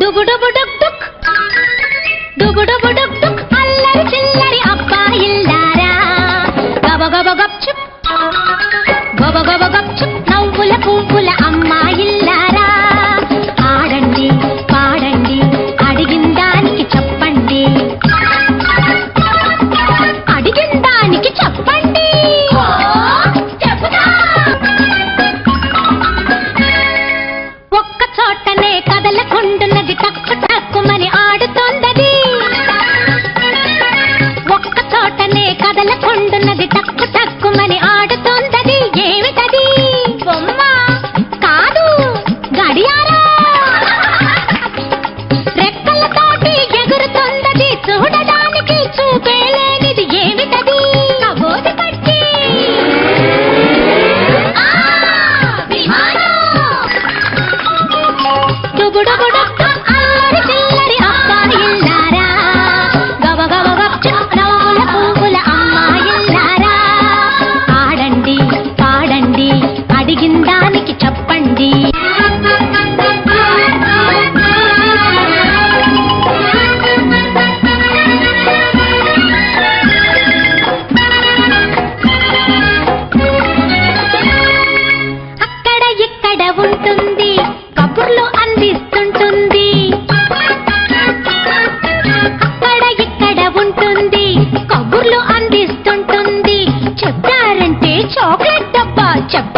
డుగు డుగు డుక్ డుక్ డుక్ చాక్లెట్ డబ్బా చెప్ప